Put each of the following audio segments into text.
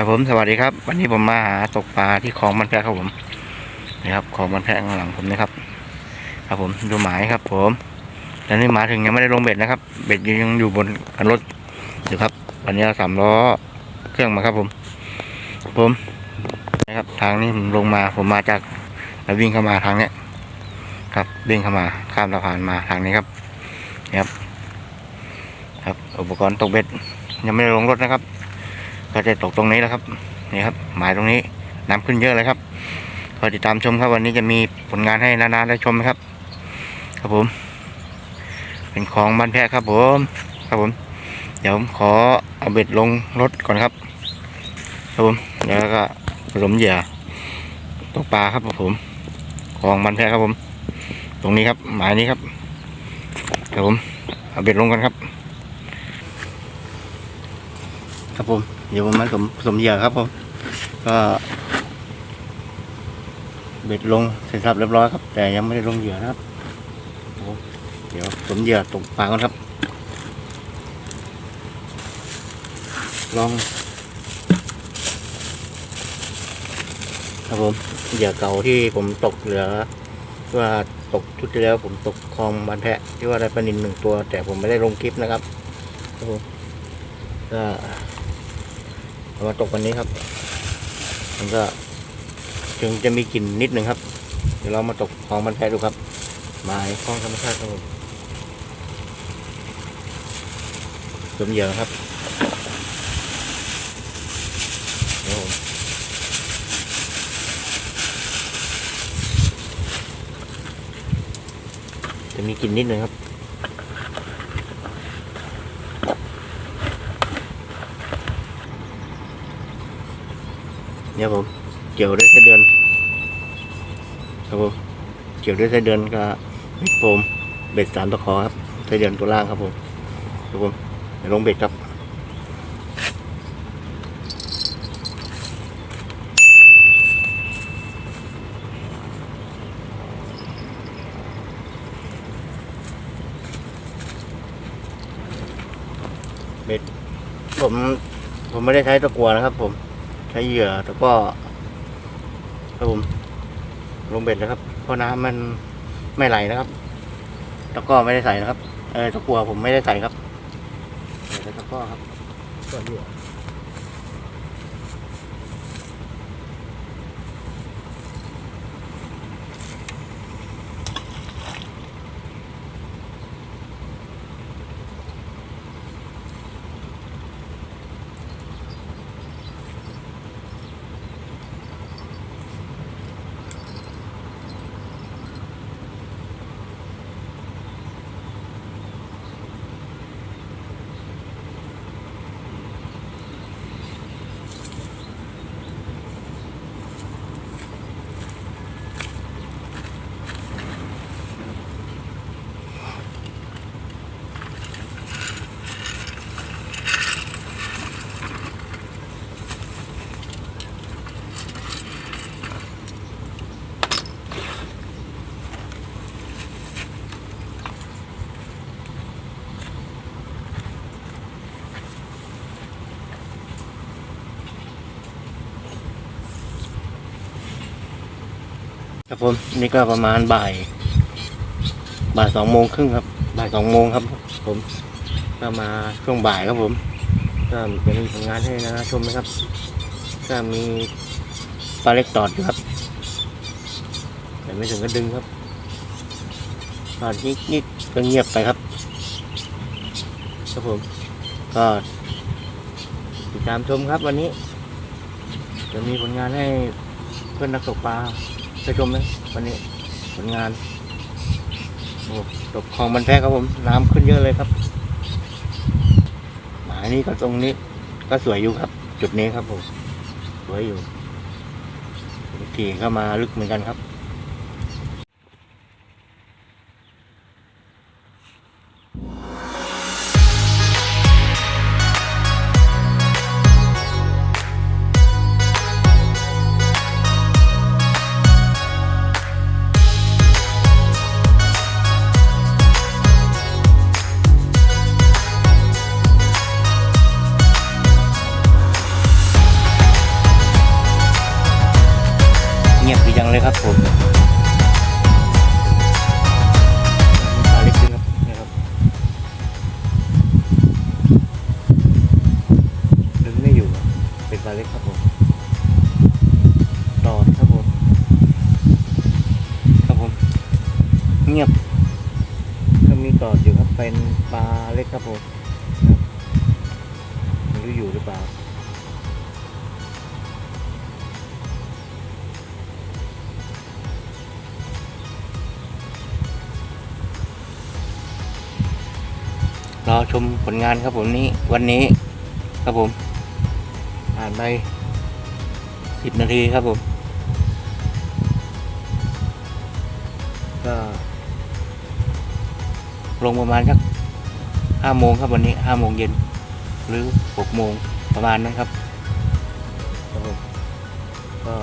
ครับผมสวัสดีครับ วันนี้ผมมาหาตกปลาที่คลองบันแพะครับผมนะครับคลองบันแพะข้างหลังผมนะครับ ครับผมดูหมายครับ ผมแล้วนี่มาถึงยังไม่ได้ลงเบ็ดนะครับ เบ็ดยังอยู่บนคันรถอยู่ครับ วันนี้สามล้อเครื่องมาครับผม ผมนะครับ ทางนี้ผมลงมาผมมาจากแล้ววิ่งเข้ามาทางเนี้ยครับวิ่งเข้ามาข้ามสะพานมาทางนี้ครับนี่ครับ ครับ อุปกรณ์ตกเบ็ด ยังไม่ได้ลงรถนะครับ ก็จะตกตรงนี้แล้วครับนี่ครับหมายตรงนี้น้ำขึ้นเยอะเลยครับคอยติดตามชมครับวันนี้จะมีผลงานให้นานาได้ชมไหมครับ ครับผม เป็นของบ้านแพะครับผมครับผม เดี๋ยวผมขอเอาเบ็ดลงรถก่อนครับ ครับผมแล้วก็ผสมเหยื่อตกปลาครับผม ของบ้านแพะครับผม ตรงนี้ครับ หมายนี้ครับครับผมเอาเบ็ดลงกันครับ ครับผม เดี๋ยวผมมาผสมสมเหยื่อครับผม ก็เบ็ดลงเสร็จสับเรียบร้อยครับ แต่ยังไม่ได้ลงเหยื่อนะครับเดี๋ยวสมเหยื่อตกปลากครับ ลอง ครับผมเหยื่อเก่าที่ผมตกเหลือว่าตกชุดที่แล้วผมตกคลองบานแพะที่ว่าได้ปลานินหนึ่งตัว แต่ผมไม่ได้ลงคลิปนะครับครับผมก็ มาตกวันนี้ครับ มันก็ถึงจะมีกลิ่นนิดหนึ่งครับ เดี๋ยวเรามาตกคลองบานแพะดูครับหมายคลองธรรมชาติครับผมเติมเหยื่อครับโอ้จะมีกลิ่นนิดหนึ่งครับ เนี่ยผมเกี่ยวด้วยไส้เดือนครับผมเกี่ยวด้วยไส้เดือนกับเบ็ดโฟมเบ็ดสามตะขอครับไส้เดือนตัวล่างครับผมครับผมเดี๋ยวลงเบ็ดครับเบ็ดผมผมไม่ได้ใช้ตะกัวนะครับผม ใช้เหยื่อแล้วก็ครับผมลงเบ็ดแล้วครับเพราะน้ำมันไม่ไหลนะครับ แล้วก็ไม่ได้ใส่นะครับ เออตะกัวผมไม่ได้ใส่ครับใส่แต่ตะกั่วครับก็เหยื่อ ครับผมนี่ก็ประมาณบ่ายบ่ายสองโมงครึ่งครับบ่ายสองโมงครับ ผมก็มาช่วงบ่ายครับผม ก็เป็นผลงานให้นะชมนะครับ ก็มีปลาเล็กตอดอยู่ครับ แต่ไม่ถึงก็ดึงครับตอนนี้นี่ก็เงียบไปครับครับผม ก็ติดตามชมครับวันนี้ จะมีผลงานให้เพื่อนนักตกปลา ไปชมนะวันนี้ผลงานโอ้ตกคลองมันแพ้ครับผม น้ำขึ้นเยอะเลยครับ หมายนี้ก็ตรงนี้ ก็สวยอยู่ครับ จุดนี้ครับผม สวยอยู่ขี่เข้ามาลึกเหมือนกันครับ เลยครับผมปลาเล็กด้วยครับนี่ครับดึงไม่อยู่เป็นปลาเล็กครับผมตอดครับผมครับผม เงียบ ก็มีตอดอยู่ครับเป็นปลาเล็กครับผมครับไม่รู้อยู่หรือเปล่า รอชมผลงานครับผมนี้วันนี้ครับผม ผ่านไปสิบนาทีครับผม ก็ลงประมาณสักห้าโมงครับวันนี้ห้าโมงเย็น หรือหกโมงประมาณนั้นครับครับผมก็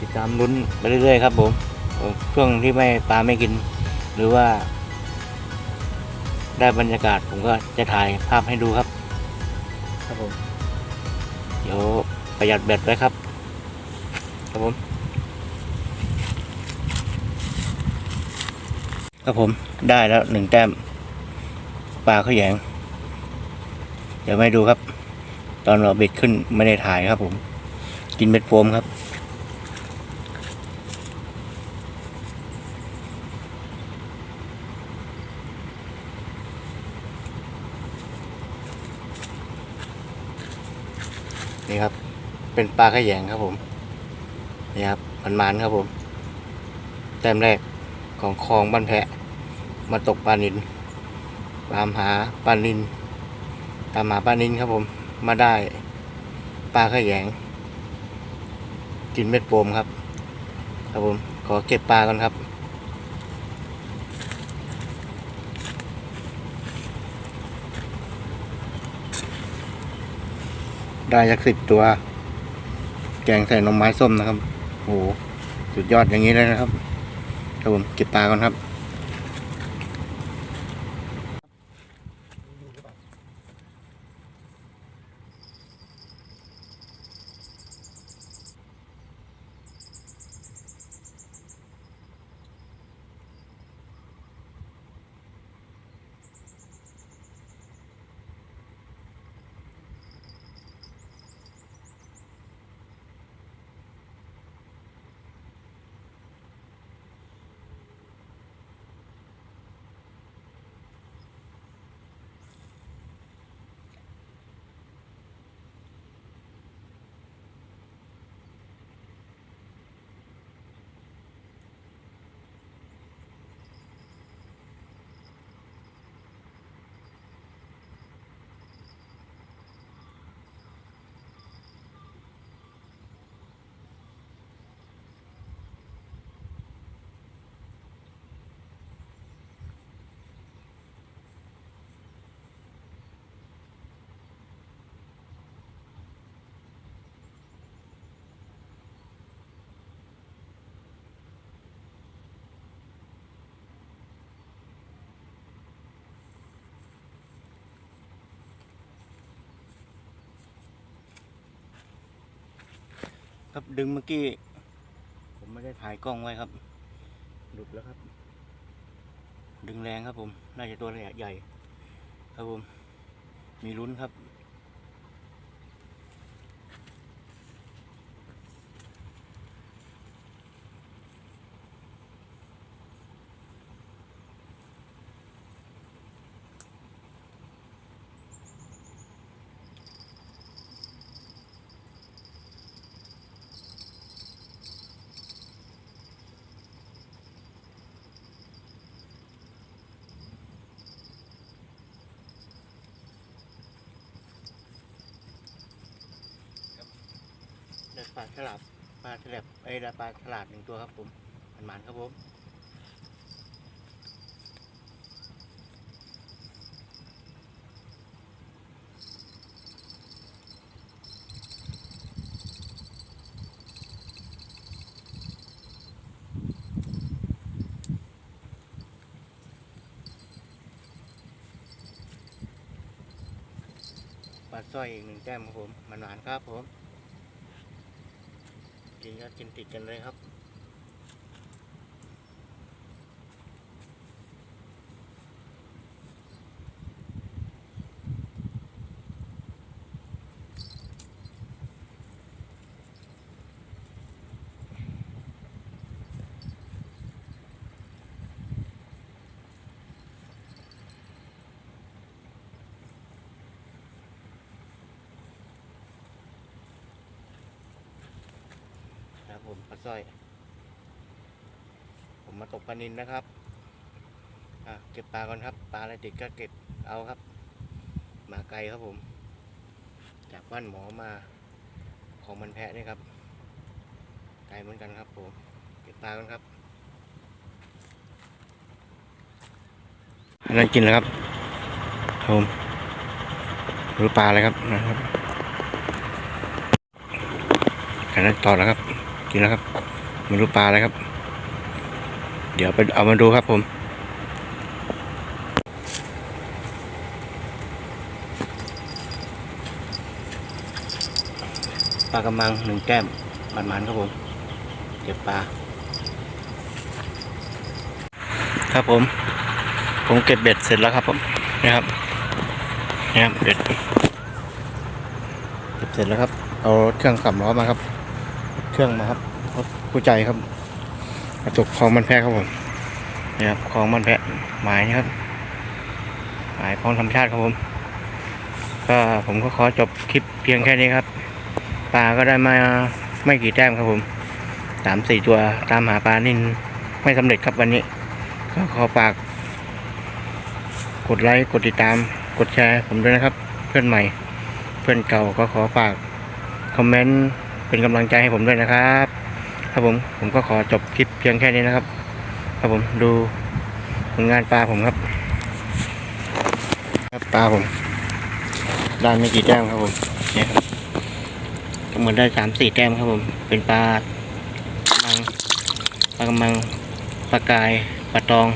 ติดตามลุ้นไปเรื่อยๆครับผมเอ่อช่วงที่ไม่ปลาไม่กิน หรือว่า ได้บรรยากาศผมก็จะถ่ายภาพให้ดูครับครับผมเดี๋ยวประหยัดแบตไว้ครับ ครับผม ครับผมได้แล้วหนึ่งแต้มปลาเขาแยง เดี๋ยวไม่ดูครับ ตอนเราเบ็ดขึ้นไม่ได้ถ่ายครับผม กินเม็ดโฟมครับ นี่ครับ เป็นปลาขยงครับผมนี่ครับมันมันครับผม แต้มแรกของคลองบ้านแพะ มาตกปลานินตามหาปลานินตามหาปลานินครับผมมาได้ปลาขยงกินเม็ดโฟมครับ ครับผมขอเก็บปลาก่อนครับได้ยักสิบตัว แกงใส่นมไม้ส้มนะครับโอ้โหสุดยอดอย่างนี้เลยนะครับครับผมเก็บปลาก่อนครับ ครับดึงเมื่อกี้ ผมไม่ได้ถ่ายกล้องไว้ครับ หลุดแล้วครับ ดึงแรงครับผม น่าจะตัวใหญ่ ครับผม มีลุ้นครับ ปลาฉลาดปลาฉลาดไอ้ยได้ปลาฉลาดหนึ่งตัวครับผมมันมันๆครับผมปลาสร้อยอีกหนึ่งแต้มครับผมมันหวานๆครับผม กินก็กินติดกันเลยครับ ครับผมปลาสร้อย ผมมาตกปลานินนะครับอะเก็บปลาก่อนครับ ปลาอะไรติดก็เก็บเอาครับ มาไกลครับผม จากบ้านหมอมาของมันแพะนี่ครับ ไกลเหมือนกันครับผม เก็บปลาก่อนครับอันนั้นกินแล้วครับครับผมหรู้ปลาอะไรครับนะครับอันนั้นต่อแล้วครับ กินแล้วครับไม่รู้ปลาอะไรครับ เดี๋ยวไปเอามาดูครับผม ปลากระมังหนึ่งแก้มมันๆครับผม เก็บปลา ครับผม ผมเก็บเบ็ดเสร็จแล้วครับผมนี่ครับนี่ครับเบ็ดเก็บเสร็จแล้วครับ เอาเครื่องสำล้อมาครับ เครื่องมาครับรถกู้ใจครับกระจกคลองมันแพะครับผมนี่ครับคลองมันแพะหมายนี่ครับหมายคลองธรรมชาติครับผม ก็ผมก็ขอจบคลิปเพียงแค่นี้ครับปลาก็ได้มาไม่กี่แต้มครับผมสามสี่ตัวตามหาปลานินไม่สำเร็จครับวันนี้ ก็ขอฝาก กดไลค์กดติดตาม กดแชร์ผมด้วยนะครับ เพื่อนใหม่ เพื่อนเก่าก็ขอฝาก คอมเมนต์ เป็นกำลังใจให้ผมด้วยนะครับครับผมผมก็ขอจบคลิปเพียงแค่นี้นะครับ ครับผมดูผลงานปลาผมครับ ครับปลาผมได้ไม่กี่แต้มครับผมเนี่ยครับเหมือนได้สามสี่แต้มครับผม เป็นปลากระมังปลากระมังปลากายปลาตอง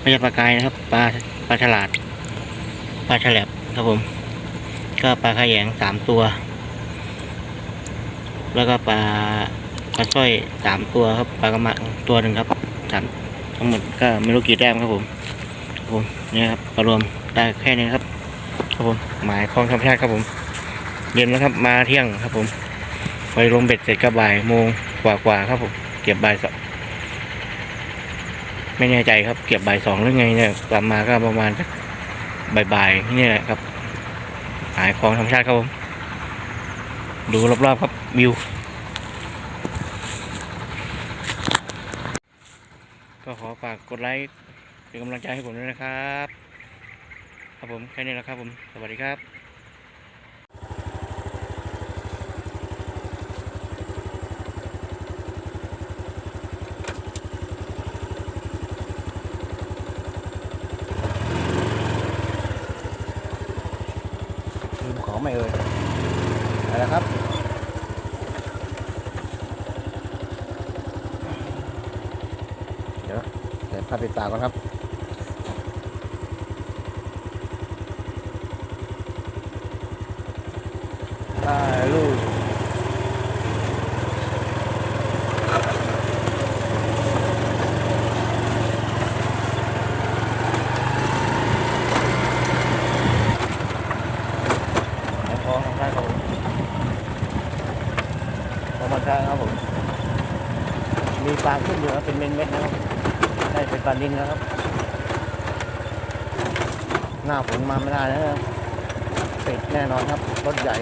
ไม่ใช่ปลากายนะครับปลาปลาฉลาดปลาฉลบครับผม ก็ปลาขยงสามตัว แล้วก็ปลาปลาสร้อยสามตัวครับปลากระมังตัวหนึ่งครับสามทั้งหมดก็ไม่รู้กี่แต้มครับผมครับผมนี่ครับประรวมได้แค่นี้ครับครับผมหมายคลองธรรมชาติครับผมเย็นแล้วครับมาเที่ยงครับผมไปลงเบ็ดเสร็จก็บ่ายโมงกว่าๆครับผมเก็บบ่ายสองไม่แน่ใจครับเก็บบ่ายสองหรือไงเนี่ยกลับมาก็ประมาณบ่ายๆนี่แหละครับหายของธรรมชาติครับผมดูรอบๆครับ วิว ก็ขอฝากกดไลค์เป็นกำลังใจให้ผมด้วยนะครับ ครับผมแค่นี้แหละครับผม สวัสดีครับ ลืมของไม่เอ่ยอะไรครับ เดี๋ยว เดี๋ยวพาไปตาก่อนครับได้ลูกของของของได้ครับผมของมันแท้ครับผม มีปลาขึ้นอยู่ครับเป็นเม็ดๆนะครับ ได้เป็นปลาดินนะครับ หน้าฝนมาไม่ได้นะครับติดแน่นอนครับ รถใหญ่